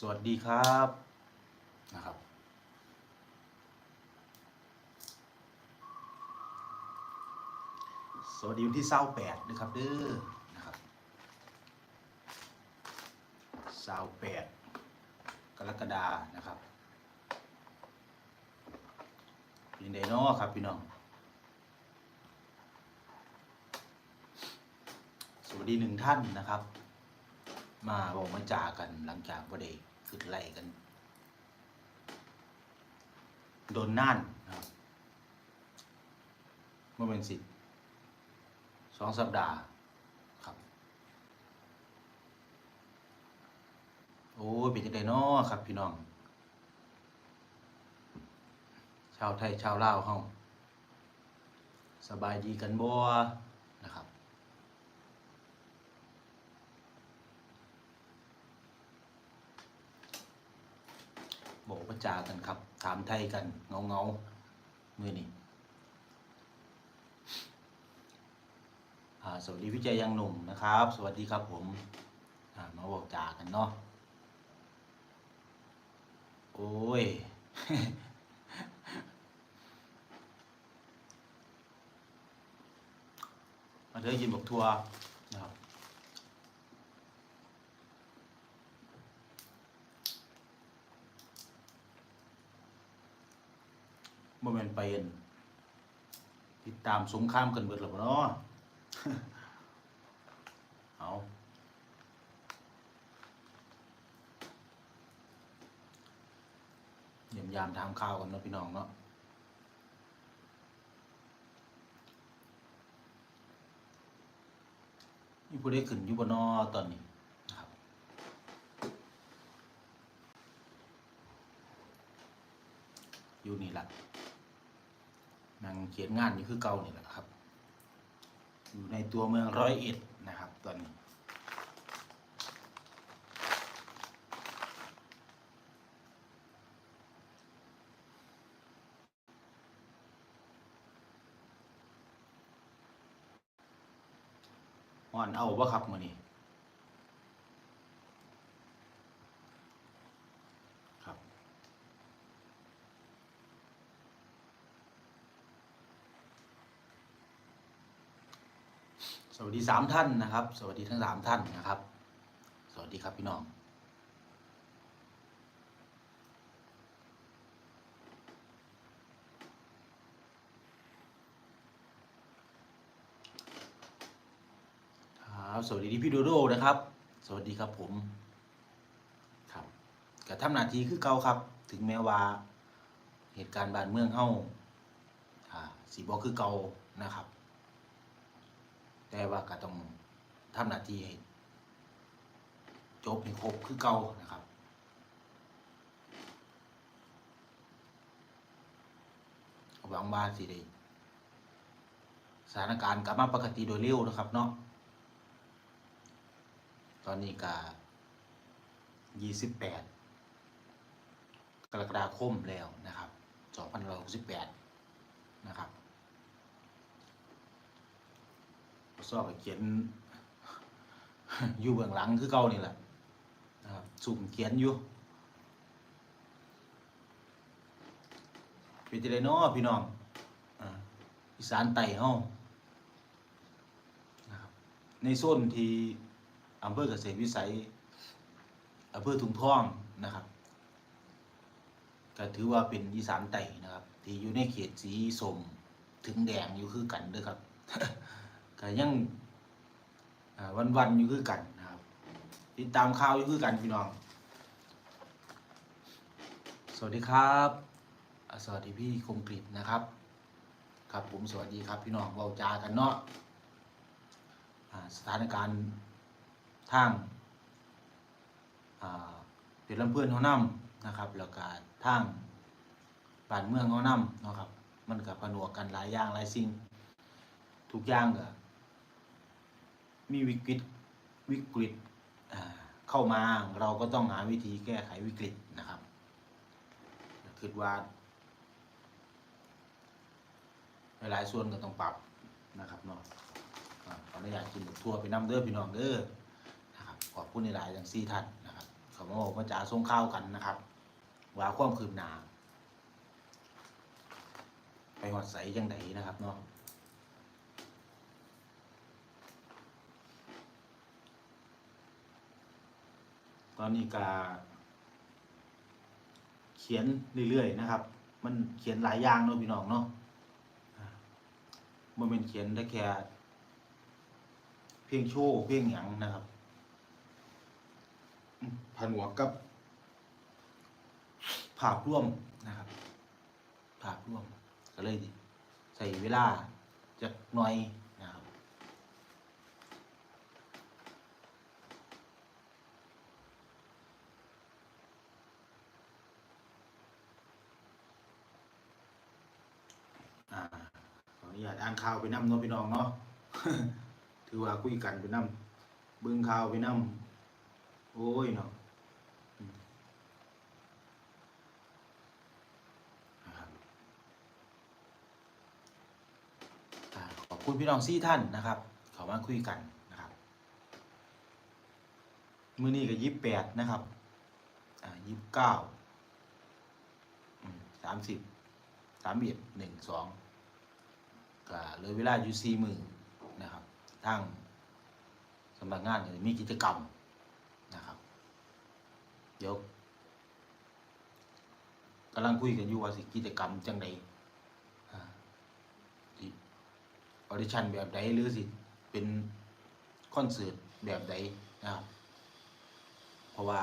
สวัสดีครับนะครับ สวัสดีวันที่เศร้าแปดนะครับเด้อนะครับเศร้าแปดกรกฎานะครับเป็นไดเนาะครับพี่น้องสวัสดีหนึ่งท่านนะครับ มาบอกมาจากันหลังจากประเด ขึ้นไล่กัน โดนน่านนะครับเมื่อเป็นสิสองสัปดาห์ครับ โอ้ยเป็นจังไดเนาะครับพี่น้อง ชาวไทยชาวลาวเฮาสบายดีกันบ่ บอกประจากันครับ ถามไทยกันเงาเงาๆมือนี่สวัสดีพี่ใจยังหนุ่มนะครับ สวัสดีครับผมมาบอกจากันเนาะโอ้ยมาเถอะยินบอกทัวร์นะครั บ่แม่นไปอั่นติดตามสงครามกันเบิดแล้วบ่เนาะเอาเยี่ยมยามทำข้าวกันเนาะพี่น้องเนาะมีผู้ได้ขึ้นอยู่บ่เนอตอนนี้นะครับอยู่นี่แหละ นั่งเขียนงานอยู่คือเก่านี่แหละครับ อยู่ในตัวเมืองร้อยเอ็ดนะครับตอนนี้อ่อนเอาบ่ครับมื้อนี้ครับ สามท่านนะครับ สวัสดีทั้งสามท่านนะครับ สวัสดีครับพี่น้องครับสวัสดีพี่โดโดนะครับ สวัสดีครับผมครับกับทำหน้าที่คือเก่าครับ ถึงแม้ว่าเหตุการณ์บ้านเมืองเฮาอ่าสีบอคือเก่านะครับ แต่ว่าก็ต้องทำหน้าที่ให้จบให้ครบคือเก่านะครับหวังว่าสิได้สถานการณ์กลับมาปกติโดยเร็วนะครับเนาะตอนนี้ก็ยี่สิบแปดกรกฎาคมแล้วนะครับสองพันหกสิบแปดนะครับ สอบเขียนอยู่เบื้องหลังคือเก่านี่แหละนะครับสุ่มเขียนอยู่เป็นจังไดเนาะพี่น้องอีสานไต่เฮานะในโซนที่อำเภอเกษตรวิสัยอำเภอถุงท่องนะครับก็ถือว่าเป็นอีสานไต่นะครับ ที่อยู่ในเขตสีส้มถึงแดงอยู่คือกันเด้อครับ ก็ยังวันวันๆอยู่คือกันนะครับติดตามข่าวอยู่คือกันพี่น้อง สวัสดีครับ สวัสดีพี่คมกริตนะครับ ครับผมสวัสดีครับพี่น้องเว้าจากันเนาะสถานการณ์ทางอ่าเป็นลำเพื่อนเขานำนะครับแล้วก็ทางบ้านเมืองเขานำเนาะครับ มันกับผนวกกันหลายอย่างหลายสิ่ง ทุกอย่างก็ มีวิกฤตวิกฤตเข้ามาเราก็ต้องหาวิธีแก้ไขวิกฤตนะครับคิดว่า หลายส่วนก็ต้องปรับนะครับเนาะอ่าขออนุญาตกินบักทั่วไปน้ำเด้อพี่น้องเด้อนะครับขอบคุณในหลายอย่างซี่ท่านนะครับขามาบอกมาจาส่งข้าวกันนะครับว่าความคืบหน้าไปหอดใสจังไดนะครับเนาะ ตอนนี้กาเขียนเรื่อยๆนะครับ มันเขียนหลายอย่างเนาะพี่น้องเนาะมันเป็นเขียนได้แค่เพลงโชว์เพลงหยังนะครับอืมผนวกกับภาพร่วมนะครับภาพร่วมก็เลยใส่เวลาจะหน่อยนะครับ อ่าขออ นุญาตอ่านข่าวไปนำเนาะพี่น้องเนาะถือว่าคุยกันไปนำเบิ่งข่าวไปนำโอ้ยเนาะครับขอบคุณพี่น้องซี่ท่านนะครับเขามาคุยกันนะครับมื้อนี้ก็ยี่สิบแปดนะครับอ่ายี่สิบเก้าสามสิบสามเอ็ดหนึ่งสอง ก็เหลยเวลาอยู่สี่มือนะครับทางสำนักงานก็มีกิจกรรมนะครับเดี๋ยวกำลังคุยกันอยู่ว่าสิกิจกรรมจังใดออดิชั่นแบบใดหรือสิเป็นคอนเสิร์ตแบบใดนะครับเพราะว่า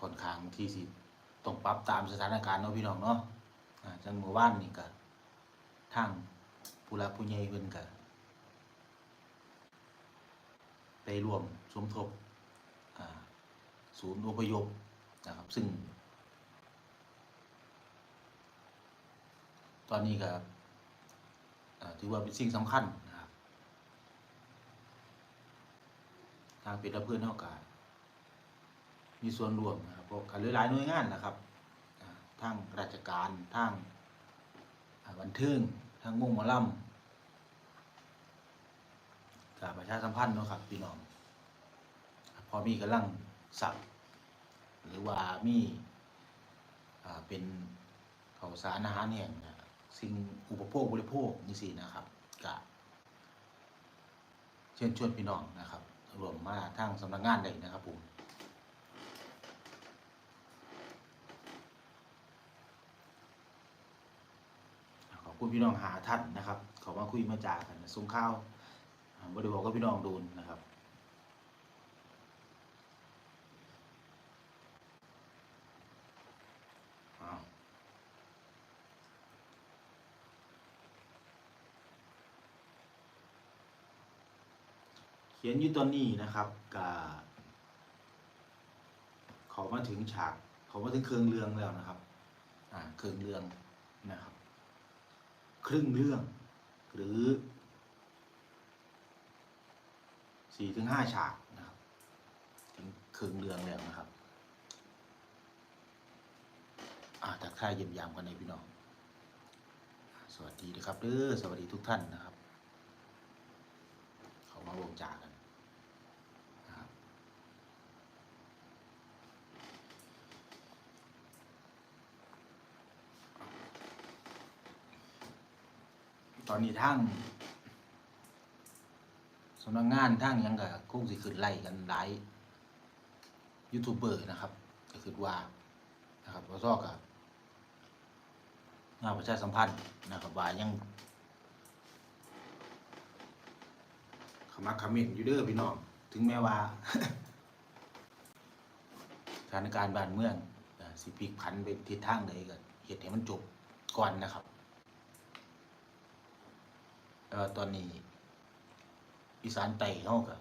ค่อนข้างที่สิต้องปรับตามสถานการณ์เนาะพี่น้องเนาะ จังเมื่อวานนี่ก็ทางผู้หลักผู้ใหญ่เพิ่นก็ไปรวมสมทบศูนย์อพยพนะครับ ซึ่ง ตอนนี้ก็ถือว่าเป็นสิ่งสำคัญนะครับทางเป็นระเพื่อนเท่ากันมีส่วนรวมนะครับกการหลายๆหน่วยงานนะครับ ทางราชการทางบันเทิงทางวงหมอลำกับประชาสัมพันธ์เนาะครับพี่น้องพอมีกำลังสับหรือว่ามีเป็นข้าวสารอาหารแห้งสิ่งอุปโภคบริโภคนี่สินะครับกะเชิญชวนพี่น้องนะครับรวมมาทางสำนักงานได้นะครับผม ขอบ คุณพี่น้องหาท่านนะครับ เขามาคุยมาจากันส่งข้าวบริบอกกับพี่น้องดูนนะครับเขียนอยู่ตอนนี้นะครับกับเขามาถึงฉากเขามาถึงเครื่องเรืองแล้วนะครับ อ่าเครื่องเรืองนะครับ ครึ่งเรื่อง หรือสี่ถึงห้าฉากนะครับถึงครึ่งเรื่องแล้วนะครับอ่าทักทายเยี่ยมยามกันในพี่น้อง สวัสดีนะครับเด้อสวัสดีทุกท่านนะครับ เขามาวงจากันะครับ ตอนนี้ทั้งสำนักงานทั้งยังกับคงสิขึ้นไล่กันหลายยูทูบเบอร์นะครับก็คือว่านะครับเราซอกกับงานประชาสัมพันธ์นะครับว่ายังขมักขมิ้นอยู่เด้อพี่น้อง ถึงแม้ว่าสถานการณ์บ้านเมืองสิพลิกผันไปทิศทางใดก็เหตุให้มันจบก่อนนะครับ เอ่อตอนนี้ อีสานไต่เขาก็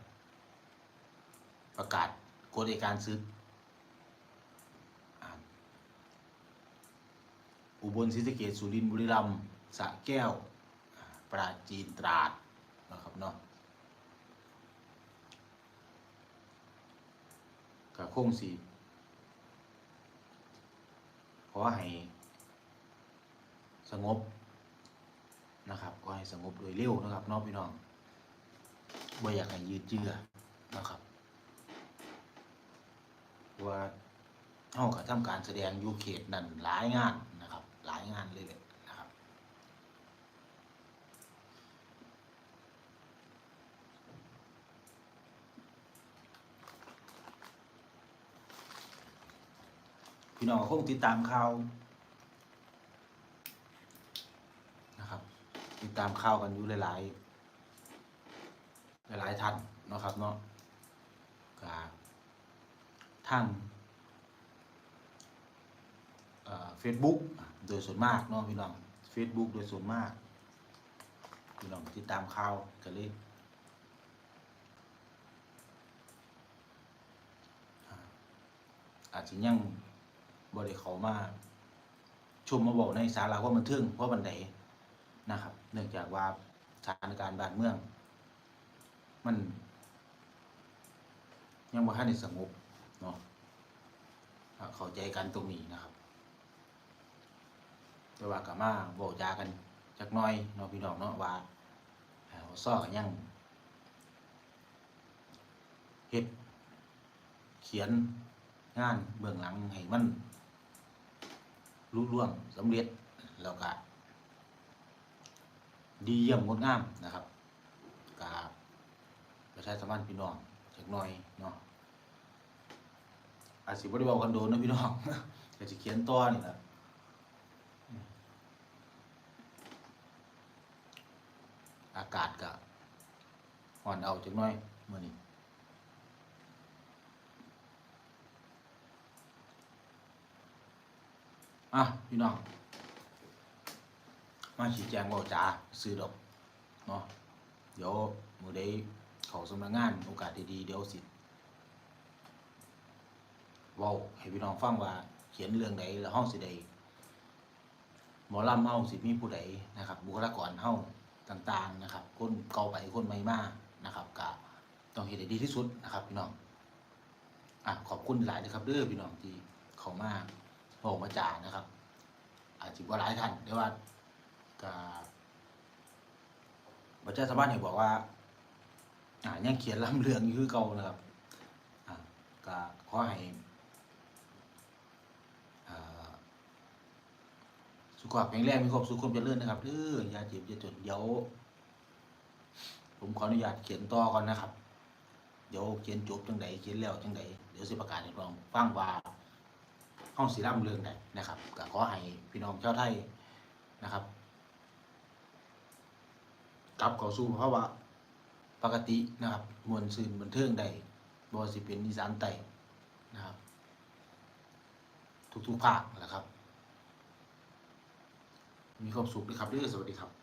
ประกาศกฎอัยการซึกอ่าอุบลศรีสะเกษสุรินทร์บุรีรัมย์สระแก้ว ปราจีนตราดนะครับเนาะก็คงสีขอให้สงบ นะครับขอให้สงบโดยเร็วนะครับน้องพี่น้องบ่อยากให้ยืดเยื้อนะครับว่าเฮาก็ทำการแสดงอยู่เขตนั้นหลายงานนะครับ หลายงานเลยแหละนะครับ พี่น้องคงติดตามข่าวนะครับ ติดตามข่าวกันอยู่หลายๆ หลายๆท่านเนาะครับเนาะก็ทางเฟซบุ๊กโดยส่วนมากเนาะพี่น้องเฟซบุ๊กโดยส่วนมากพี่น้องติดตามข่าวกันเลยอาจจะยังบริเขามาชมมาบอกในสาระว่ามันทึ่งว่าบันไดนะครับ เนื่องจากว่าสถานการณ์บ้านเมือง มัน ยังบ่ทันได้สงบเนาะเข้าใจกันตรงนี้นะครับ แต่ว่าก็มาเว้าจากันจักน่อยเนาะพี่น้องเนาะว่าเอ่อซ้อก็ยังเฮ็ดเขียนงานเบื้องหลังให้มันลุล่วงสำเร็จแล้วก็ ดีเยี่ยมงดงามนะครับกับประชาสัมพันธ์พี่น้องจักน่อยเนาะอาจสิบ่ได้บอกกันโดนเนะพี่น้องอยาก็สิเขียนต่อนี่ล่ะอากาศก็อ่อนเอาจักน่อยเมื้อนี้อะพี่น้อง มาชี้แจงว้าจาซื้อดอกเนาะเดี๋ยวมือได้เขาสำนักงานโอกาสดีๆเดี๋ยวสิว้าให้พี่น้องฟังว่าเขียนเรื่องใดแล้วเฮาสิได้หมอลำเฮาสิมีผู้ใดนะครับ บุคลากรเฮาต่างๆนะครับคนเก่าไปคนใหม่มานะครับก็ต้องเฮ็ดให้ดีที่สุดนะครับพี่น้องอะขอบคุณหลายนะครับเด้อพี่น้องที่เขามาบอกมาจานะครับ อาจจะว่าหลายท่านแต่ว่า ก็บัจจาสมานเนี่ยบอกว่าอ่ายังเขียนลำเรืองอยู่คือเก่านะครับอ่าก็ขอให้สุขภาพแข็งแรงมีความสุขความเจริญนะครับเด้ออยาเจ็บย่าจนเดี๋ยวผมขออนุญาตเขียนต่อก่อนนะครับ เดี๋ยวเขียนจบจังใดเขียนแล้วจังใดเดี๋ยวสิประกาศให้ฟังฟังว่าห้องสีร่ำเรืองใดนะครับก็ขอให้พี่น้องเจ้าวไทยนะครับ กลับเข้าสู่ภาวะปกตินะครับ มวลซื่นบันเทิงใดบอสิเป็นอีสานไตนะครับ ทุกๆภาคนะครับ มีความสุขดีครับเด้อสวัสดีครับ